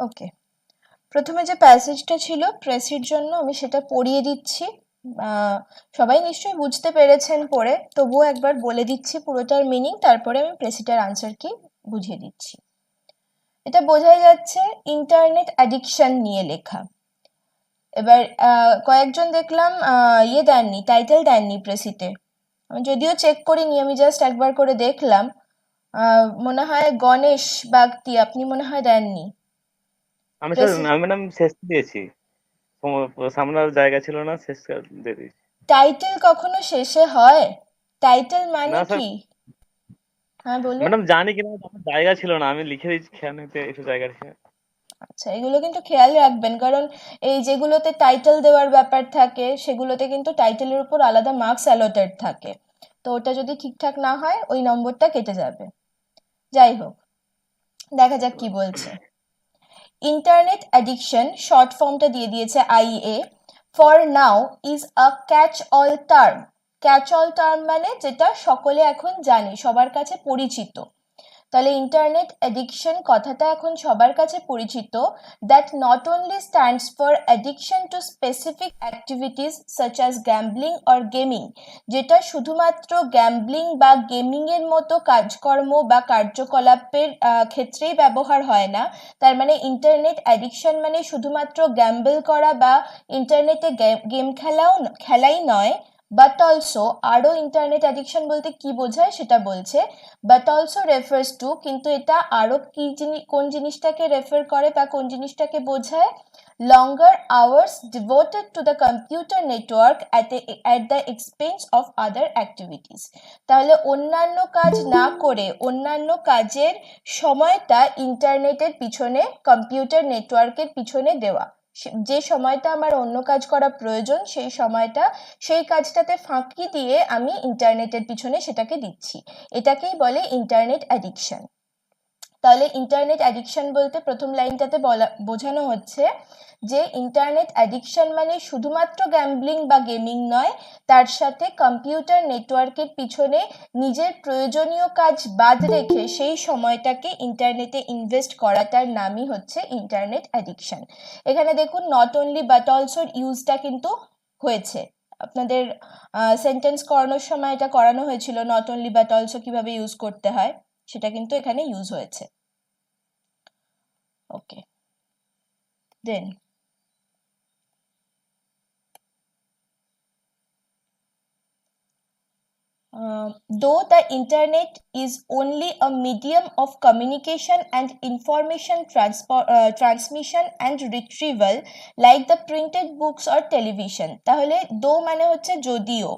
ওকে। প্রথমে যে প্যাসেজটা ছিল প্রেসির জন্য আমি সেটা পড়িয়ে দিচ্ছি। সবাই নিশ্চয়ই বুঝতে পেরেছেন পড়ে, তবুও একবার বলে দিচ্ছি পুরোটার মিনিং, তারপরে আমি প্রেসিটার আনসার কি বুঝিয়ে দিচ্ছি। এটা বোঝাই যাচ্ছে ইন্টারনেট অ্যাডিকশন নিয়ে লেখা। এবার কয়েকজন দেখলাম ইয়ে দেননি, টাইটেল দেননি প্রেসিতে। আমি যদিও চেক করিনি, আমি জাস্ট একবার করে দেখলাম। মনে হয় গণেশ বাগতি, আপনি মনে হয় দেননি। আমি স্যার আমি ম্যাডাম শেষ দিয়েছি। সামলার জায়গা ছিল না শেষ দিয়ে দিয়েছি। টাইটেল কখনো শেষে হয়? টাইটেল মানে কি? হ্যাঁ বলুন। ম্যাডাম জানি কিনা জায়গা ছিল না আমি লিখে দিয়েছি খেয়াল নিতে একটু জায়গা রেখে আচ্ছা এগুলো কিন্তু খেয়াল রাখবেন কারণ এই যেগুলোতে টাইটেল দেওয়ার ব্যাপার থাকে সেগুলোতে কিন্তু টাইটেলের উপর আলাদা মার্কস অ্যালোটেড থাকে। তো ওটা যদি ঠিকঠাক না হয় ওই নম্বরটা কেটে যাবে। যাই হোক দেখা যাক কি বলছে। ইন্টারনেট অ্যাডিকশন শর্ট ফর্মটা দিয়ে দিয়েছে IA for now is a catch all term catch all term মানে যেটা সকলে এখন জানে, সবার কাছে পরিচিত। তাহলে ইন্টারনেট অ্যাডিকশন কথাটা এখন সবার কাছে পরিচিত that not only stands for addiction to specific activities such as gambling or gaming যেটা শুধুমাত্র গ্যাম্বলিং বা গেমিংয়ের মতো কাজকর্ম বা কার্যকলাপের ক্ষেত্রেই ব্যবহার হয় না। তার মানে ইন্টারনেট অ্যাডিকশন মানে শুধুমাত্র গ্যাম্বল করা বা ইন্টারনেটে গেম খেলাও, খেলাই নয়। বাট অলসো আরও ইন্টারনেট অ্যাডিকশন বলতে কি বোঝায় সেটা বলছে। বাট অলসো রেফার্স টু কিন্তু এটা আরও কি জিনিস কোন জিনিসটাকে রেফার করে বা কোন জিনিসটাকে বোঝায়? Hours devoted to the computer network at the at the expense of other activities তাহলে অন্যান্য কাজ না করে, অন্যান্য কাজের সময়টা ইন্টারনেটের পিছনে কম্পিউটার নেটওয়ার্কের পিছনে দেওয়া। যে সময়টা আমার অন্য কাজ করা প্রয়োজন, সেই সময়টা, সেই কাজটাতে ফাঁকি দিয়ে আমি ইন্টারনেটের পিছনে সেটাকে দিচ্ছি। এটাকেই বলে ইন্টারনেট অ্যাডিকশন। তাহলে ইন্টারনেট অ্যাডিকশন বলতে প্রথম লাইনটাতে বলা, বোঝানো হচ্ছে যে ইন্টারনেট অ্যাডিকশন মানে শুধুমাত্র গ্যাম্বলিং বা গেমিং নয়, তার সাথে কম্পিউটার নেটওয়ার্কের পিছনে নিজের প্রয়োজনীয় কাজ বাদ রেখে সেই সময়টাকে ইন্টারনেটে ইনভেস্ট করাটার নামই হচ্ছে ইন্টারনেট অ্যাডিকশন এখানে দেখুন নট অনলি বাট অলসোর ইউজটা কিন্তু হয়েছে। আপনাদের সেন্টেন্স করানোর সময় এটা করানো হয়েছিল নট অনলি বাট অলসো কীভাবে ইউজ করতে হয়, সেটা কিন্তু এখানে ইউজ হয়েছে। ওকে দেন Uh, though the internet is only a medium of communication and information transport, uh, transmission and retrieval like the printed books or television তাহলে দো মানে হচ্ছে যদিও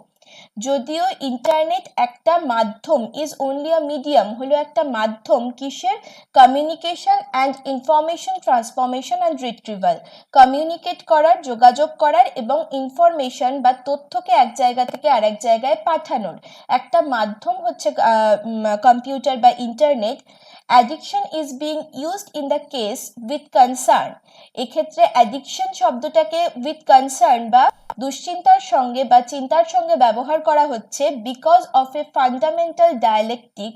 যদিও ইন্টারনেট একটা মাধ্যম ইজ অনলি আ মিডিয়াম হলো একটা মাধ্যম কিসের? Communication and information transformation and retrieval communicate করার, যোগাযোগ করার এবং ইনফরমেশন বা তথ্যকে এক জায়গা থেকে আরেক জায়গায় পাঠানোর। একটা মাধ্যম হচ্ছে কম্পিউটার বা internet addiction is being used in the case with concern এক্ষেত্রে অ্যাডিকশন শব্দটাকে উইথ কনসার্ন বা দুশ্চিন্তার সঙ্গে বা চিন্তার সঙ্গে ব্যবহার করা হচ্ছে because of a fundamental dialectic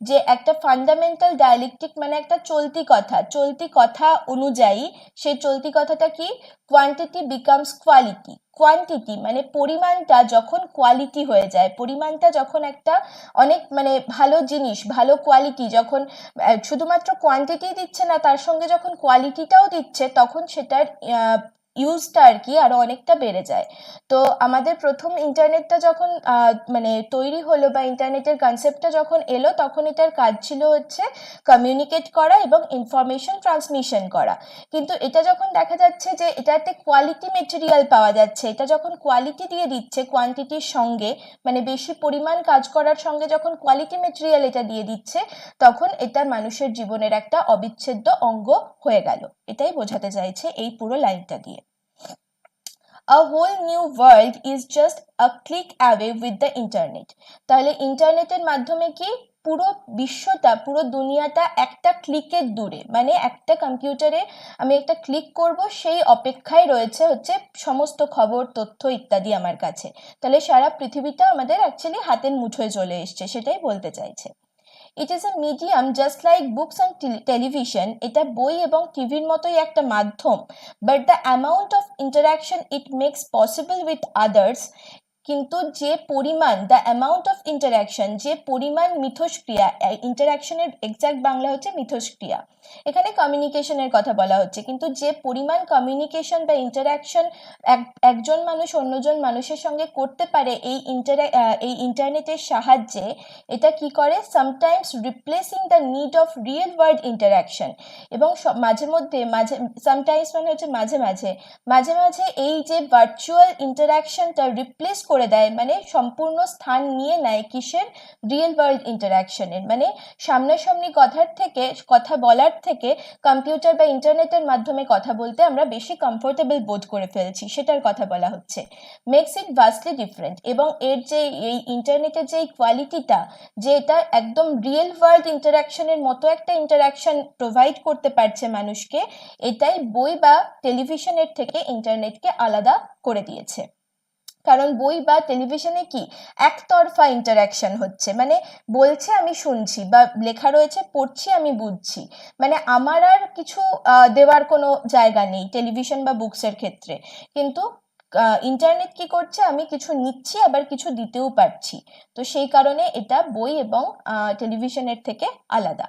যে একটা ফান্ডামেন্টাল ডায়ালেকটিক মানে একটা চলতি কথা। চলতি কথা অনুযায়ী সেই চলতি কথাটা কি? কোয়ান্টিটি বিকামস কোয়ালিটি কোয়ান্টিটি মানে পরিমাণটা যখন কোয়ালিটি হয়ে যায়, পরিমাণটা যখন একটা অনেক মানে ভালো জিনিস, ভালো কোয়ালিটি যখন শুধুমাত্র কোয়ান্টিটি দিচ্ছে না, তার সঙ্গে যখন কোয়ালিটিটাও দিচ্ছে, তখন সেটার ইউজটা আর কি আরও অনেকটা বেড়ে যায়। তো আমাদের প্রথম ইন্টারনেটটা যখন মানে তৈরি হলো বা ইন্টারনেটের কনসেপ্টটা যখন এলো তখন এটার কাজ ছিল হচ্ছে কমিউনিকেট করা এবং ইনফরমেশন ট্রান্সমিশন করা। কিন্তু এটা যখন দেখা যাচ্ছে যে এটাতে কোয়ালিটি মেটেরিয়াল পাওয়া যাচ্ছে, এটা যখন কোয়ালিটি দিয়ে দিচ্ছে কোয়ান্টিটির সঙ্গে মানে বেশি পরিমাণ কাজ করার সঙ্গে যখন কোয়ালিটি মেটেরিয়াল এটা দিয়ে দিচ্ছে, তখন এটা মানুষের জীবনের একটা অবিচ্ছেদ্য অঙ্গ হয়ে গেল। এটাই বোঝাতে চাইছে এই পুরো লাইনটা দিয়ে। A whole new world is just a click away with the internet. তাহলে ইন্টারনেটের মাধ্যমে কি পুরো বিশ্বটা, পুরো দুনিয়াটা একটা ক্লিকের দূরে মানে একটা কম্পিউটারে আমি একটা ক্লিক করব, সেই অপেক্ষায় রয়েছে হচ্ছে সমস্ত খবর, তথ্য ইত্যাদি আমার কাছে। তাহলে সারা পৃথিবীটা আমাদের অ্যাকচুয়ালি হাতের মুঠোয় চলে এসছে, সেটাই বলতে চাইছে। It is a medium just like books and television এটা বই এবং টিভির মতোই একটা মাধ্যম but the amount of interaction it makes possible with others কিন্তু যে পরিমাণ দ্য অ্যামাউন্ট অফ ইন্টারাকশন যে পরিমাণ মিথস্ক্রিয়া ইন্টারাকশনের এক্সাক্ট বাংলা হচ্ছে মিথস্ক্রিয়া। এখানে কমিউনিকেশনের কথা বলা হচ্ছে, কিন্তু যে পরিমাণ কমিউনিকেশন বা ইন্টারাকশন একজন মানুষ অন্যজন মানুষের সঙ্গে করতে পারে এই ইন্টারা এই ইন্টারনেটের সাহায্যে, এটা কি করে? Sometimes replacing the need of real world interaction এবং মাঝে মধ্যে, মাঝে সামটাইমস মানে হচ্ছে মাঝে মাঝে। মাঝে মাঝে এই যে ভার্চুয়াল ইন্টারাকশনটা রিপ্লেস করে দেয় মানে সম্পূর্ণ স্থান নিয়ে নেয় কিসের? রিয়েল ওয়ার্ল্ড ইন্টারাকশনের মানে সামনাসামনি কথার থেকে, কথা বলার থেকে কম্পিউটার বা ইন্টারনেটের মাধ্যমে কথা বলতে আমরা বেশি কমফোর্টেবল বোধ করে ফেলছি, সেটার কথা বলা হচ্ছে। মেক্স ইট ভাস্টলি ডিফারেন্ট এবং এর যে এই ইন্টারনেটের যে কোয়ালিটিটা যে এটা একদম রিয়েল ওয়ার্ল্ড ইন্টারাকশনের মতো একটা ইন্টারাকশন প্রোভাইড করতে পারছে মানুষকে, এটাই বই বা টেলিভিশনের থেকে ইন্টারনেটকে আলাদা করে দিয়েছে। কারণ বই বা টেলিভিশনে কি? একতরফা ইন্টারাকশন হচ্ছে। মানে বলছে আমি শুনছি বা লেখা রয়েছে, পড়ছি আমি বুঝছি। মানে আমার আর কিছু দেওয়ার কোনো জায়গা নেই টেলিভিশন বা বুকসের ক্ষেত্রে। কিন্তু ইন্টারনেট কি করছে? আমি কিছু নিচ্ছি, আবার কিছু দিতেও পারছি। তো সেই কারণে এটা বই এবং টেলিভিশনের থেকে আলাদা।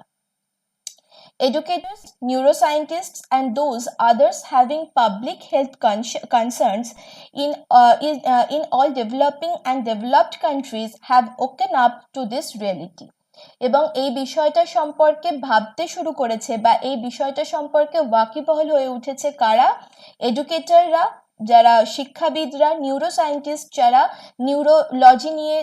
Educators, neuroscientists, and those others having public health con- concerns in, uh, in, uh, in all developing and developed countries have woken up to this reality. এবং এই বিষয়টা সম্পর্কে ভাবতে শুরু করেছে বা এই বিষয়টা সম্পর্কে ওয়াকিবহল হয়ে উঠেছে কারা এডুকেটররা যারা শিক্ষাবিদরা নিউরোসায়েন্টিস্ট যারা নিউরোলজি নিয়ে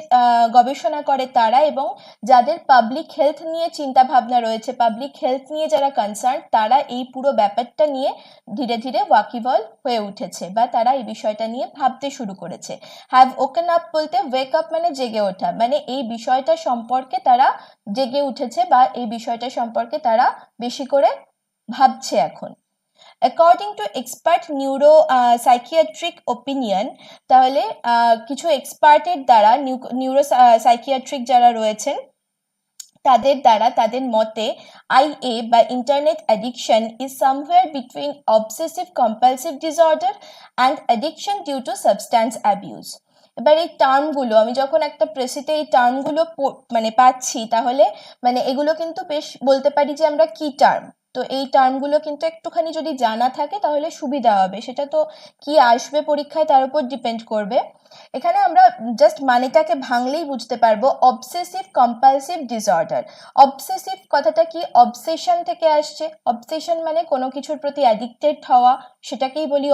গবেষণা করে তারা এবং যাদের পাবলিক হেলথ নিয়ে চিন্তা ভাবনা রয়েছে পাবলিক হেলথ নিয়ে যারা কনসার্ন তারা এই পুরো ব্যাপারটা নিয়ে ধীরে ধীরে ওয়াকিবল হয়ে উঠেছে বা তারা এই বিষয়টা নিয়ে ভাবতে শুরু করেছে। হ্যাভ ওকেন আপ বলতে ওয়েক আপ মানে জেগে ওঠা মানে এই বিষয়টা সম্পর্কে তারা জেগে উঠেছে বা এই বিষয়টা সম্পর্কে তারা বেশি করে ভাবছে এখন। According to expert neuropsychiatric opinion তাহলে কিছু এক্সপার্টের দ্বারা নিউরো সাইকিয়াট্রিক যারা রয়েছেন, তাদের দ্বারা, তাদের মতে আইএ বা internet addiction is somewhere between obsessive compulsive disorder and addiction due to substance abuse এবার এই টার্মগুলো আমি যখন একটা প্রেসিতে এই টার্মগুলো মানে পাচ্ছি, তাহলে মানে এগুলো কিন্তু বেশ বলতে পারি যে আমরা কি টার্ম তো এই টার্মগুলো কিন্তু একটুখানি যদি জানা থাকে তাহলে সুবিধা হবে। সেটা তো কি আসবে পরীক্ষায় তার উপর ডিপেন্ড করবে। এখানে আমরা জাস্ট মানেটাকে ভাঙলেই বুঝতে পারব অবসেসিভ কম্পালসিভ ডিসঅর্ডার অবসেসিভ কথাটা কি? অবসেশন থেকে আসছে। অবসেশন মানে কোনো কিছুর প্রতি অ্যাডিক্টেড হওয়া, সেটাকেই বলি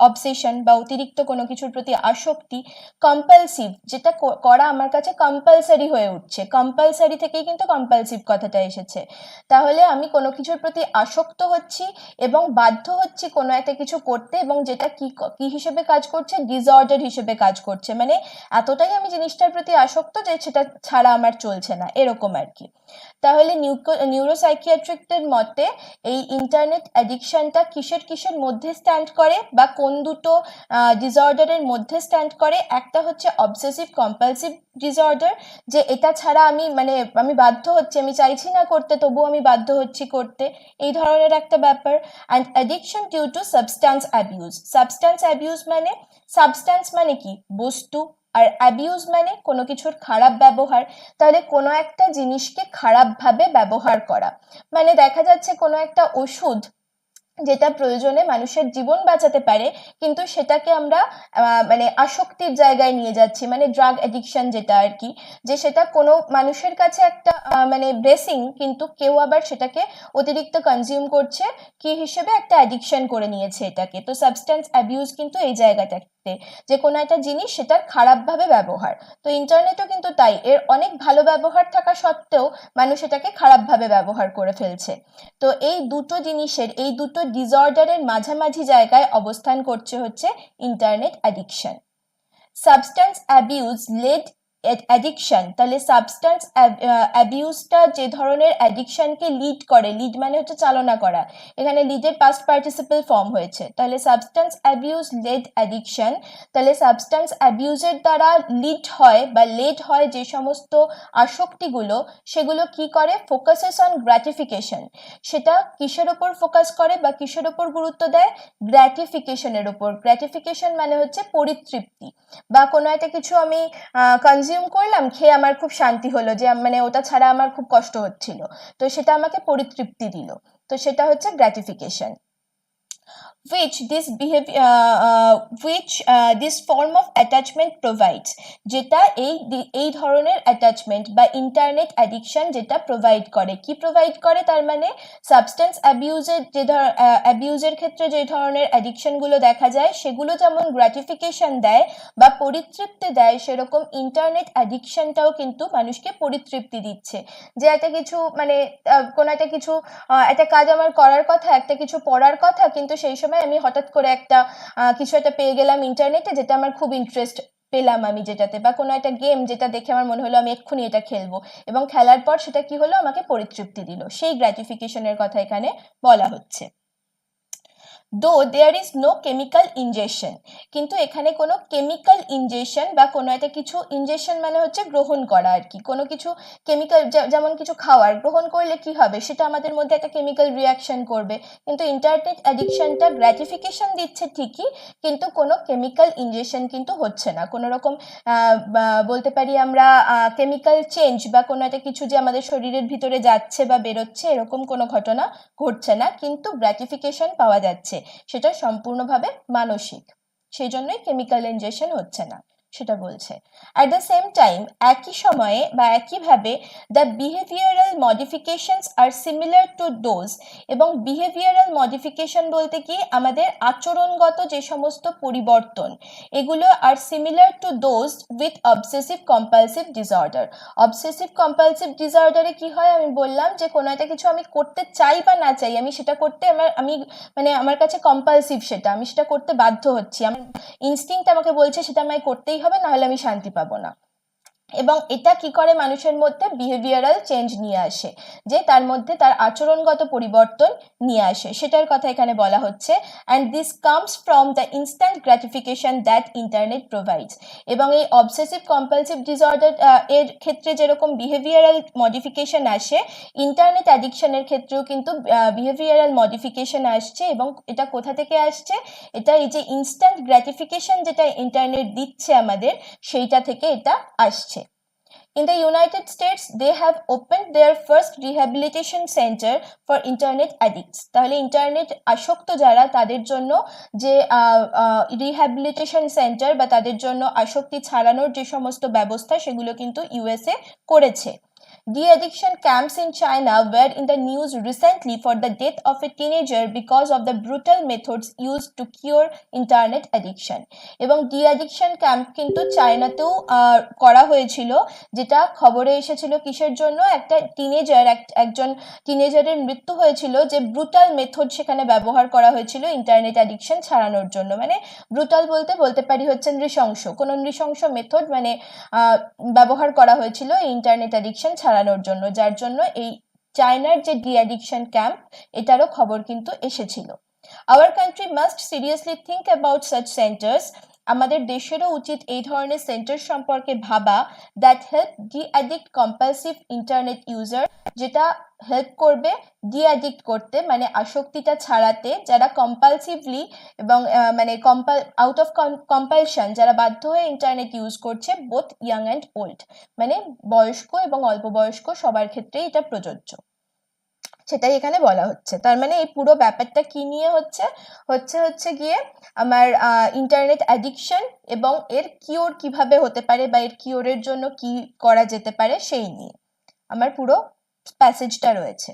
অবসেশন বা অতিরিক্ত কোনো কিছুর প্রতি আসক্তি। কম্পালসিভ যেটা করা আমার কাছে কম্পালসারি হয়ে উঠছে। কম্পালসারি থেকেই কিন্তু কম্পালসিভ কথাটা এসেছে। তাহলে আমি কোনো কিছুর প্রতি আসক্ত হচ্ছি এবং বাধ্য হচ্ছি কোনো একটা কিছু করতে এবং যেটা কি, ক- হিসেবে কাজ করছে? ডিসঅর্ডার হিসেবে কাজ করছে। মানে এতটাই আমি জিনিসটার প্রতি আসক্ত যে সেটা ছাড়া আমার চলছে না, এরকম আর কি। তাহলে নিউরোসাইকিয়াট্রিকদের মতে এই ইন্টারনেট অ্যাডিকশনটা কিসের কিসের মধ্যে স্ট্যান্ড করে বা কোন দুটো ডিসঅর্ডারের মধ্যে স্ট্যান্ড করে? একটা হচ্ছে অবসেসিভ কম্পালসিভ ডিসঅর্ডার যে এটা ছাড়া আমি মানে আমি বাধ্য হচ্ছি, আমি চাইছি না করতে, তবুও আমি বাধ্য হচ্ছি করতে, এই ধরনের একটা ব্যাপার। And addiction due to substance abuse substance abuse মানে সাবস্ট্যান্স মানে কি? বস্তু আর অ্যাবিউজ মানে কোনো কিছুর খারাপ ব্যবহার, তাহলে কোনো একটা জিনিসকে খারাপভাবে ব্যবহার করা। মানে দেখা যাচ্ছে কোনো একটা ওষুধ যেটা প্রয়োজনে মানুষের জীবন বাঁচাতে পারে, কিন্তু সেটাকে আমরা মানে আসক্তির জায়গায় নিয়ে যাচ্ছি মানে ড্রাগ অ্যাডিকশন যেটা আর কি, যে সেটা কোনো মানুষের কাছে একটা মানে ব্লেসিং কিন্তু কেউ আবার সেটাকে অতিরিক্ত কনজিউম করছে, কি হিসেবে একটা অ্যাডিকশন করে নিয়েছে এটাকে। তো সাবস্ট্যান্স অ্যাবিউজ কিন্তু এই জায়গাটাতে যে কোনো একটা জিনিস সেটার খারাপভাবে ব্যবহার। তো ইন্টারনেটও কিন্তু তাই। এর অনেক ভালো ব্যবহার থাকা সত্ত্বেও মানুষ এটাকে খারাপভাবে ব্যবহার করে ফেলছে। তো এই দুটো জিনিসের, এই দুটো ডিসঅর্ডারের মাঝামাঝি জায়গায় অবস্থান করছে হচ্ছে internet addiction substance abuse led addiction তাহলে সাবস্ট্যান্স অ্যাবিউজটা যে ধরনের অ্যাডিকশনকে লিড করে লিড মানে হচ্ছে চালনা করা। এখানে লিডের পাস্ট পার্টিসিপেল ফর্ম হয়েছে। তাহলে সাবস্ট্যান্স অ্যাবিউজ লেড অ্যাডিকশন তাহলে সাবস্ট্যান্স অ্যাবিউজের দ্বারা লিড হয় বা লেড হয় যে সমস্ত আসক্তিগুলো, সেগুলো কি করে? ফোকাসেস অন গ্র্যাটিফিকেশন সেটা কিসের ওপর ফোকাস করে বা কিসের ওপর গুরুত্ব দেয়? গ্র্যাটিফিকেশনের ওপর গ্র্যাটিফিকেশন মানে হচ্ছে পরিতৃপ্তি। বা কোনো একটা কিছু আমি কনজিউম করলাম, খেয়ে আমার খুব শান্তি হলো যে মানে ওটা ছাড়া আমার খুব কষ্ট হচ্ছিল। তো সেটা আমাকে পরিতৃপ্তি দিল। তো সেটা হচ্ছে gratification which this behavior uh, uh, which uh, this form of attachment provides. যেটা এই এই ধরনের অ্যাটাচমেন্ট বা ইন্টারনেট অ্যাডিকশন যেটা প্রোভাইড করে কি প্রোভাইড করে তার মানে সাবস্টেন্স অ্যাবিউজের যে ধর অ্যাবিউজের ক্ষেত্রে যে ধরনের অ্যাডিকশনগুলো দেখা যায় সেগুলো যেমন গ্র্যাটিফিকেশন দেয় বা পরিতৃপ্তি দেয় সেরকম ইন্টারনেট অ্যাডিকশনটাও কিন্তু মানুষকে পরিতৃপ্তি দিচ্ছে যে একটা কিছু মানে কোনো একটা কিছু একটা কাজ আমার করার কথা একটা কিছু পড়ার কথা কিন্তু সেই সময় আমি হঠাৎ করে একটা কিছু একটা পেয়ে গেলাম ইন্টারনেটে যেটা আমার খুব ইন্টারেস্ট পেলাম আমি যেটাতে, বা কোনো একটা গেম যেটা দেখে আমার মনে হলো আমি এক্ষুনি এটা খেলব। এবং খেলার পর সেটা কি হলো? আমাকে পরিতৃপ্তি দিল। সেই গ্র্যাটিফিকেশনের কথা এখানে বলা হচ্ছে। Though there is no chemical injection কিন্তু এখানে কোনো কেমিক্যাল ইনজেকশন বা কোনো একটা কিছু ইনজেকশন মানে হচ্ছে গ্রহণ করা আর কি। কোনো কিছু কেমিক্যাল যেমন কিছু খাওয়ার, গ্রহণ করলে কি হবে? সেটা আমাদের মধ্যে একটা কেমিক্যাল রিয়াকশন করবে। কিন্তু ইন্টারনেট অ্যাডিকশনটা গ্র্যাটিফিকেশন দিচ্ছে ঠিকই, কিন্তু কোনো কেমিক্যাল ইনজেকশন কিন্তু হচ্ছে না। কোনো রকম বলতে পারি আমরা কেমিক্যাল চেঞ্জ বা কোনো একটা কিছু যে আমাদের শরীরের ভিতরে যাচ্ছে বা বেরোচ্ছে, এরকম কোনো ঘটনা ঘটছে না। কিন্তু গ্র্যাটিফিকেশন পাওয়া যাচ্ছে। সেটা সম্পূর্ণভাবে মানসিক। সেই জন্যই কেমিক্যাল ইনজেকশন হচ্ছে না। সেটা বলছে। অ্যাট দ্য সেম টাইম একই সময়ে বা একইভাবে the behavioural modifications are similar to those এবং বিহেভিয়ারাল মডিফিকেশন বলতে কি? আমাদের আচরণগত যে সমস্ত পরিবর্তন, এগুলো are similar to those with obsessive compulsive disorder obsessive compulsive ডিসঅর্ডারে কি হয়? আমি বললাম যে, কোনো একটা কিছু আমি করতে চাই বা না চাই, আমি সেটা করতে আমার, আমি মানে আমার কাছে কম্পালসিভ সেটা, আমি সেটা করতে বাধ্য হচ্ছি। আমার ইনস্টিংক্ট আমাকে বলছে সেটা আমায় করতেই হবে নাহলে আমি শান্তি পাবো না। এবং এটা কি করে মানুষের মধ্যে বিহেভিয়ারাল চেঞ্জ নিয়ে আসে? যে তার মধ্যে তার আচরণগত পরিবর্তন নিয়ে আসে। সেটার কথা এখানে বলা হচ্ছে। And this comes from the instant gratification that internet provides এবং এই অবসেসিভ কম্পালসিভ ডিসঅর্ডার এর ক্ষেত্রে যেরকম বিহেভিয়ারাল মডিফিকেশন আসে ইন্টারনেট অ্যাডিকশনের ক্ষেত্রেও কিন্তু বিহেভিয়ারাল মডিফিকেশন আসছে এবং এটা কোথা থেকে আসছে? এটা এই যে ইনস্ট্যান্ট গ্র্যাটিফিকেশন যেটা ইন্টারনেট দিচ্ছে আমাদের, সেইটা থেকে এটা আসছে। In the United States, they have opened their first rehabilitation center for internet addicts. তাহলে ইন্টারনেট আসক্ত যারা তাদের জন্য যে রিহ্যাবিলিটেশন সেন্টার বা তাদের জন্য আসক্তি ছাড়ানোর যে সমস্ত ব্যবস্থা সেগুলো কিন্তু ইউএসএ করেছে De-addiction camps in China were in the news recently for the death of a teenager because of the brutal methods used to cure internet addiction. এবং ডি-অ্যাডিকশন ক্যাম্প কিন্তু চায়নাতেও করা হয়েছিল, যেটা খবরে এসেছিল কিসের জন্য? একটা টিনেজার একজন টিনেজারের মৃত্যু হয়েছিল যে ব্রুটাল মেথড সেখানে ব্যবহার করা হয়েছিল ইন্টারনেট অ্যাডিকশন ছাড়ানোর জন্য। মানে ব্রুটাল বলতে বলতে পারি হচ্ছে নৃশংস। কোনো নৃশংস মেথড মানে ব্যবহার করা হয়েছিল ইন্টারনেট অ্যাডিকশন ছাড়ানোর জন্য, যার জন্য এই চায়নার যে ডি অ্যাডিকশন ক্যাম্প, এটারও খবর কিন্তু এসেছিল। Our country must seriously think about such centres আমাদের দেশেরও উচিত এই ধরনের সেন্টার সম্পর্কে ভাবা that help de-addict compulsive internet user যেটা হেল্প করবে ডি অ্যাডিক্ট করতে মানে আসক্তিটা ছাড়াতে যারা কম্পালসিভলি এবং মানে কম্পাল আউট অফ কম্পালশন যারা বাধ্য হয়ে ইন্টারনেট ইউজ করছে বোথ ইয়াং অ্যান্ড ওল্ড মানে বয়স্ক এবং অল্প বয়স্ক সবার ক্ষেত্রেই এটা প্রযোজ্য। সেটাই এখানে বলা হচ্ছে। তার মানে এই পুরো ব্যাপারটা কি নিয়ে হচ্ছে? হচ্ছে হচ্ছে গিয়ে আমার ইন্টারনেট অ্যাডিকশন এবং এর কিওর কীভাবে হতে পারে বা এর কিওরের জন্য কি করা যেতে পারে সেই নিয়ে। আমার পুরো প্যাসেজটা রয়েছে।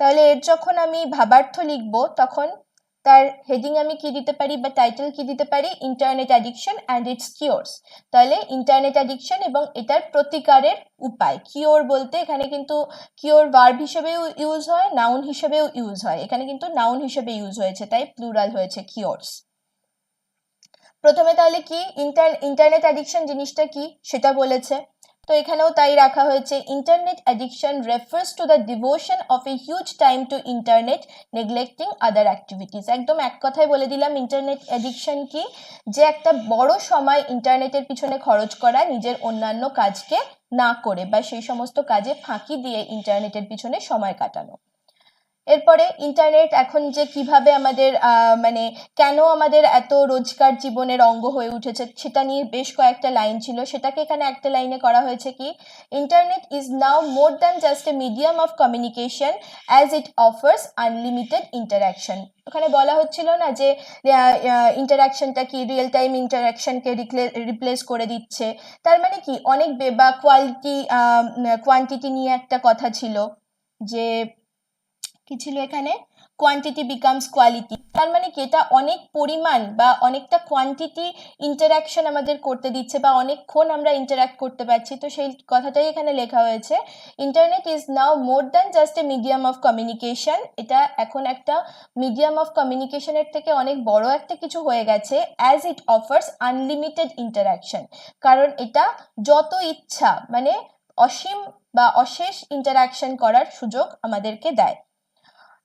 তাহলে এর যখন আমি ভাবার্থ লিখব, তখন তার হেডিং আমি কি দিতে পারি বা টাইটেল কি দিতে পারি? Internet addiction and its cures তাহলে ইন্টারনেট অ্যাডিকশন এবং এটার প্রতিকারের উপায়। কিওর বলতে এখানে কিন্তু কিওর ভার্ব হিসেবেও ইউজ হয় নাউন হিসেবেও ইউজ হয়। এখানে কিন্তু নাউন হিসেবে ইউজ হয়েছে, তাই প্লুরাল হয়েছে কিওরস প্রথমে তাহলে কি? ইন্টার ইন্টারনেট অ্যাডিকশন জিনিসটা কি? সেটা বলেছে। তো এখানেও তাই রাখা হয়েছে internet addiction refers to the devotion of a huge time to internet neglecting other activities একদম এক কথায় বলে দিলাম ইন্টারনেট অ্যাডিকশন কি? যে একটা বড় সময় ইন্টারনেটের পিছনে খরচ করা নিজের অন্যান্য কাজকে না করে বা সেই সমস্ত কাজে ফাঁকি দিয়ে ইন্টারনেটের পিছনে সময় কাটানো। এরপরে ইন্টারনেট এখন যে কীভাবে আমাদের মানে কেন আমাদের এত রোজকার জীবনের অঙ্গ হয়ে উঠেছে সেটা নিয়ে বেশ কয়েকটা লাইন ছিল। সেটাকে এখানে একটা লাইনে করা হয়েছে কি internet is now more than just a medium of communication as it offers unlimited interaction ওখানে বলা হচ্ছিল না যে ইন্টারাকশনটা কি রিয়েল টাইম ইন্টারাকশনকে রিপ্লেস করে দিচ্ছে। তার মানে কি, অনেক বে- কোয়ালিটি কোয়ান্টিটি নিয়ে একটা কথা ছিল যে কি ছিল এখানে? কোয়ান্টিটি বিকামস কোয়ালিটি তার মানে কি? এটা অনেক পরিমাণ বা অনেকটা কোয়ান্টিটি ইন্টারাকশন আমাদের করতে দিচ্ছে বা অনেকক্ষণ আমরা ইন্টারাক্ট করতে পারছি। তো সেই কথাটাই এখানে লেখা হয়েছে। Internet is now more than just a medium of communication এটা এখন একটা মিডিয়াম অফ কমিউনিকেশনের থেকে অনেক বড় একটা কিছু হয়ে গেছে as it offers unlimited interaction কারণ এটা যত ইচ্ছা মানে অসীম বা অশেষ ইন্টারাকশন করার সুযোগ আমাদেরকে দেয়।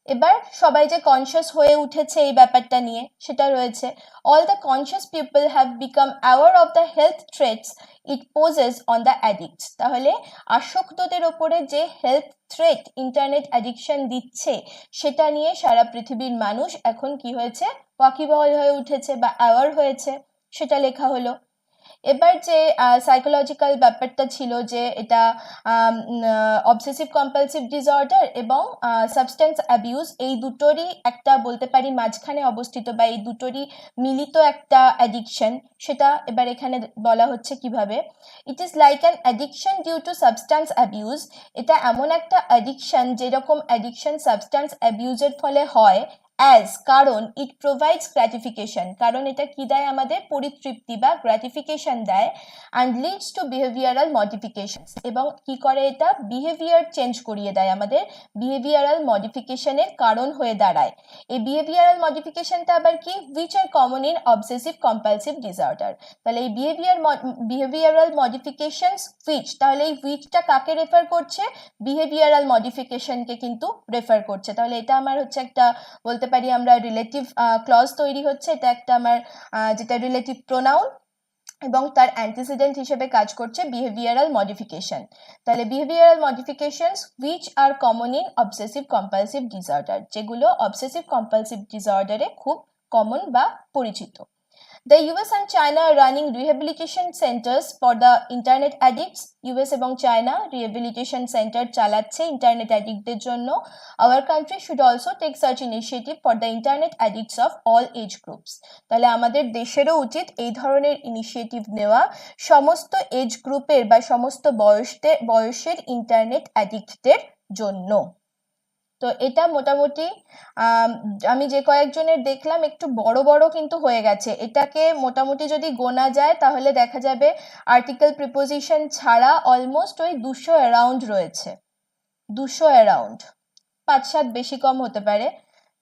এবার সবাই যে কনসিয়াস হয়ে উঠেছে এই ব্যাপারটা নিয়ে, সেটা রয়েছে। All the conscious people have become aware of the health threats it poses on the addicts তাহলে আসক্তদের ওপরে যে হেলথ থ্রেট ইন্টারনেট অ্যাডিকশন দিচ্ছে, সেটা নিয়ে সারা পৃথিবীর মানুষ এখন কি হয়েছে? ওয়াকিবহল হয়ে উঠেছে বা অ্যাওয়ার হয়েছে, সেটা লেখা হলো। এবার যে সাইকোলজিক্যাল ব্যাপারটা ছিল যে এটা অবসেসিভ কম্পালসিভ ডিসঅর্ডার এবং সাবস্টেন্স অ্যাবিউজ এই দুটোরই একটা বলতে পারি মাঝখানে অবস্থিত বা এই দুটোরই মিলিত একটা অ্যাডিকশন সেটা এবার এখানে বলা হচ্ছে কীভাবে? It is like an addiction due to substance abuse এটা এমন একটা অ্যাডিকশন যেরকম অ্যাডিকশন সাবস্ট্যান্স অ্যাবিউজের ফলে হয় অ্যাজ কারণ ইট প্রোভাইডস গ্র্যাটিফিকেশন কারণ এটা কি দেয় আমাদের? পরিতৃপ্তি বা গ্র্যাটিফিকেশন দেয় and leads to behavioural modification এবং কি করে এটা? বিহেভিয়ার চেঞ্জ করিয়ে দেয় আমাদের। বিহেভিয়ারাল মডিফিকেশনের কারণ হয়ে দাঁড়ায়। এই বিহেভিয়ারাল মডিফিকেশনটা আবার কি? Which are common in obsessive compulsive disorder তাহলে এই বিহেভিয়ার বিহেভিয়ারাল মডিফিকেশনস উইচ তাহলে এই উইচটা কাকে রেফার করছে? বিহেভিয়ারাল মডিফিকেশনকে কিন্তু রেফার করছে। তাহলে এটা আমার হচ্ছে একটা বলতে পারি আমরা রিলেটিভ ক্লজ তৈরি হচ্ছে। এটা একটা আমার যেটা রিলেটিভ প্রোনাউন এবং তার অ্যান্টিসিডেন্ট হিসেবে কাজ করছে বিহেভিয়ারাল মডিফিকেশন তাহলে behavioural modifications which are common in obsessive compulsive disorder যেগুলো অবসেসিভ কম্পালসিভ ডিসঅর্ডারে খুব কমন বা পরিচিত। The US and China running rehabilitation centres for the internet addicts US এবং চায়না রিহেবিলিটেশন সেন্টার চালাচ্ছে ইন্টারনেট অ্যাডিক্টদের জন্য। Our country should also take search initiative for the internet addicts of all age groups তাহলে আমাদের দেশেরও উচিত এই ধরনের ইনিশিয়েটিভ নেওয়া। সমস্ত এজ গ্রুপের বা সমস্ত বয়সদের, বয়সের ইন্টারনেট অ্যাডিক্টদের জন্য। তো এটা মোটামুটি, আমি যে কয়েকজনের দেখলাম একটু বড় বড় কিন্তু হয়ে গেছে। এটাকে মোটামুটি যদি গোনা যায় তাহলে দেখা যাবে আর্টিকেল প্রিপোজিশন ছাড়া অলমোস্ট ওই দুশো অ্যারাউন্ড রয়েছে। দুশো অ্যারাউন্ড পাঁচ সাত বেশি কম হতে পারে।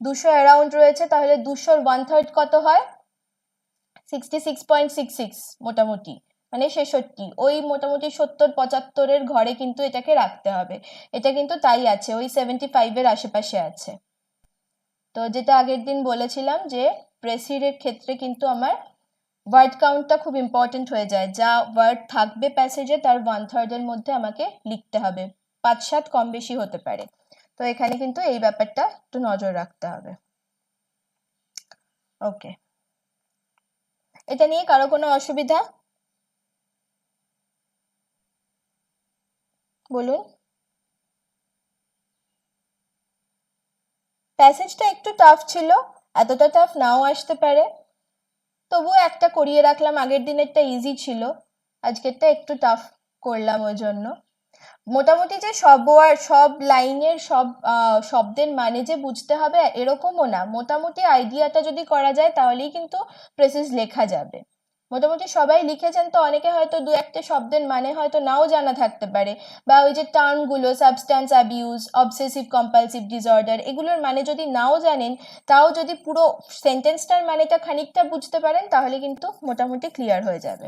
দুশো অ্যারাউন্ড রয়েছে তাহলে দুশোর ওয়ান থার্ড কত হয়? Sixty six point six six মোটামুটি। মানে ছেষট্টি ওই মোটামুটি সত্তর পঁচাত্তরের ঘরে কিন্তু এটাকে রাখতে হবে। এটা কিন্তু তাই আছে, ওই সেভেন্টি ফাইভের আশেপাশে আছে। তো যেটা আগের দিন বলেছিলাম যে প্রেসিডের ক্ষেত্রে কিন্তু আমার ওয়ার্ড কাউন্টটা খুব ইম্পর্টেন্ট হয়ে যায়। যা ওয়ার্ড থাকবে প্যাসেজে তার ওয়ান থার্ডের মধ্যে আমাকে লিখতে হবে। পাঁচ সাত কম বেশি হতে পারে। তো এখানে কিন্তু এই ব্যাপারটা একটু নজর রাখতে হবে। ওকে এটা নিয়ে কারও কোনো অসুবিধা? বলুন। প্যাসেজটা একটু টাফ ছিল, এতটা টাফ নাও আসতে পারে। তবুও একটা করিয়ে রাখলাম, আগের দিনেরটা ইজি ছিল, আজকেরটা একটু টাফ করলাম ওই জন্য মোটামুটি যে সব ওয়ার্ড সব লাইনের, সব শব্দের মানে যে বুঝতে হবে, এরকমও না। মোটামুটি আইডিয়াটা যদি করা যায়, তাহলেই কিন্তু প্রেসিস লেখা যাবে। মোটামুটি সবাই লিখেছেন তো অনেকে হয়তো দু একটা শব্দের মানে হয়তো নাও জানা থাকতে পারে। বা ওই যে টার্মগুলো substance abuse obsessive compulsive disorder এগুলোর মানে যদি নাও জানেন, তাও যদি পুরো সেন্টেন্সটার মানেটা খানিকটা বুঝতে পারেন, তাহলে কিন্তু মোটামুটি ক্লিয়ার হয়ে যাবে।